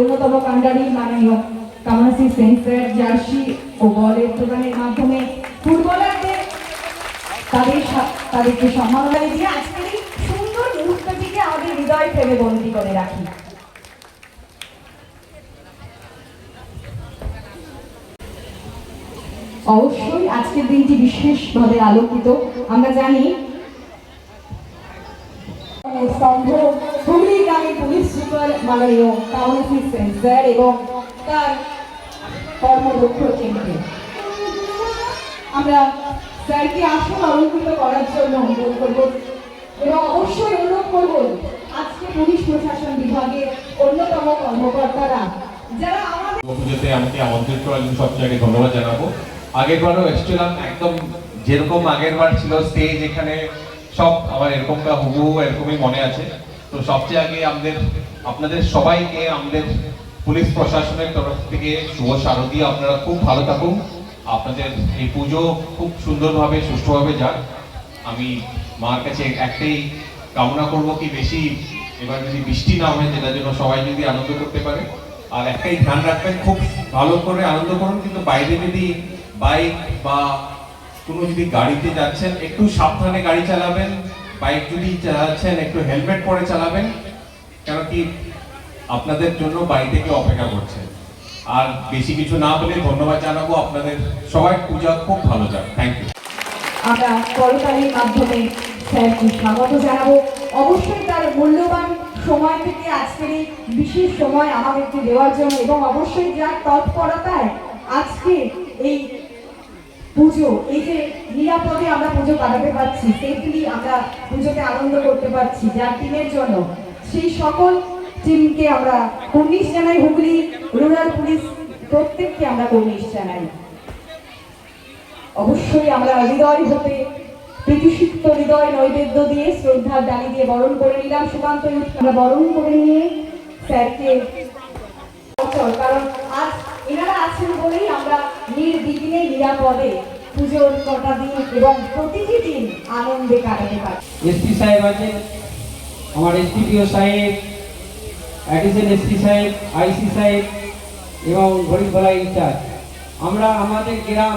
অন্যতম কাণ্ডারি মাননীয় কামাসি জার্সি ও বলের প্রদানের মাধ্যমে ফুটবলারদের তাদের তাদেরকে সম্মাননা দিয়ে আজকের সুন্দর মুহূর্তটিকে আমাদের হৃদয় করে রাখি। অবশ্যই আজকের দিনটি বিশেষভাবে আলোকিত। আমরা জানি, স্তম্ভ হুগলি গ্রামের পুলিশ সুপার মাননীয় কাউন্সিল সেন্সার এবং তার কর্মদক্ষ কেন্দ্রে আমরা স্যারকে আসন অলঙ্কৃত করার জন্য অনুরোধ করব এবং অবশ্যই অনুরোধ করব আজকে পুলিশ প্রশাসন বিভাগের অন্যতম কর্মকর্তারা যারা আমাদের আমাকে আমন্ত্রিত করার জন্য সবচেয়ে আগে ধন্যবাদ জানাব। আগের বারও এসেছিলাম, একদম যেরকম আগের বার ছিল স্টেজ এখানে, সব আমার এরকমটা হুবহু এরকমই মনে আছে। তো সবচেয়ে আগে আমাদের, আপনাদের সবাইকে, আমাদের পুলিশ প্রশাসনের তরফ থেকে শুভ শারদীয় আপনারা খুব ভালো থাকুন। আপনাদের এই পুজো খুব সুন্দরভাবে, সুষ্ঠুভাবে যাক। আমি মার কাছে একটাই কামনা করব কি বেশি এবার যদি বৃষ্টি না হয় যেটার জন্য সবাই যদি আনন্দ করতে পারে। আর একটাই ধ্যান রাখবেন, খুব ভালো করে আনন্দ করুন, কিন্তু বাইরে যদি বাইক বা কোনো যদি গাড়িতে যাচ্ছেন, একটু সাবধানে গাড়ি চালাবেন। বাইক যদি চালাচ্ছেন, একটু হেলমেট পরে চালাবেন, কেন কি আপনাদের জন্য বাড়ি থেকে অপেক্ষা করছে। আর বেশি কিছু না বলে ধন্যবাদ জানাব আপনাদের সবাই। পূজা খুব ভালো যাক। থ্যাংক ইউ আমরা করতালির মাধ্যমে স্যারকে স্বাগত জানাব। অবশ্যই তার মূল্যবান সময় থেকে আজকের এই বিশেষ সময় আমাদেরকে দেওয়ার জন্য এবং অবশ্যই যার তৎপরতায় আজকে এই পুজো, এই যে নিরাপদে আমরা পুজো কাটাতে পারছি সেফলি আমরা পুজোতে আনন্দ করতে পারছি, যার টিমের জন্য। সেই সকল টিমকে আমরা কর্নিশ জানাই, হুগলি রুরাল পুলিশ প্রত্যেককে আমরা কর্নিশ জানাই। অবশ্যই আমরা হৃদয় হতে প্রীতিসিক্ত হৃদয় নৈবেদ্য দিয়ে শ্রদ্ধার ডালি দিয়ে বরণ করে নিলাম। সুকান্ত আমরা বরণ করে নিয়ে স্যারকে কারণ আজ এনারা আছেন বলেই আমরা নির্বিঘ্নে নিরাপদে পুজোর কটা দিন এবং প্রতিটি দিন আনন্দে কাটাতে পারি। এসপি সাহেব আছেন, আমার এসপিপিও সাহেব অ্যাডিশন এসপি সাহেব আইসি সাহেব এবং ঘড়িখোলা ইনচার্জ। আমরা আমাদের গ্রাম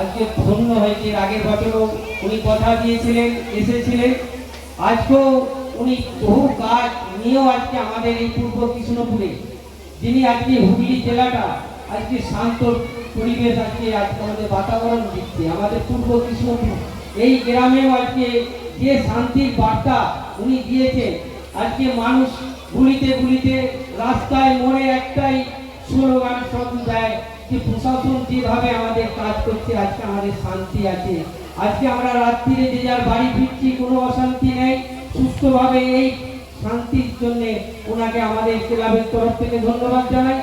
আজকে ধন্য হয়েছে। আগের বছরও উনি কথা দিয়েছিলেন, এসেছিলেন। আজকেও উনি বহু কাজ নিয়েও আজকে আমাদের এই পূর্ব কৃষ্ণপুরে যিনি আজকে হুগলি জেলাটা, আজকে শান্ত পরিবেশ, আজকে আজকে আমাদের বাতাবরণ দিচ্ছে, আমাদের পূর্ব কৃষ্ণপুর। এই গ্রামেও আজকে যে শান্তির বার্তা উনি দিয়েছেন, আজকে মানুষ গুলিতে গুলিতে রাস্তায় মোড়ে একটাই স্লোগান সব দেয় যে প্রশাসন যেভাবে আমাদের কাজ করছে, আজকে আমাদের শান্তি আছে। আজকে আমরা রাত্রিরে যে যার বাড়ি ফিরছি, কোনো অশান্তি নেই, সুস্থভাবে এই শান্তির জন্য ওনাকে আমাদের ক্লাবের তরফ থেকে ধন্যবাদ জানাই।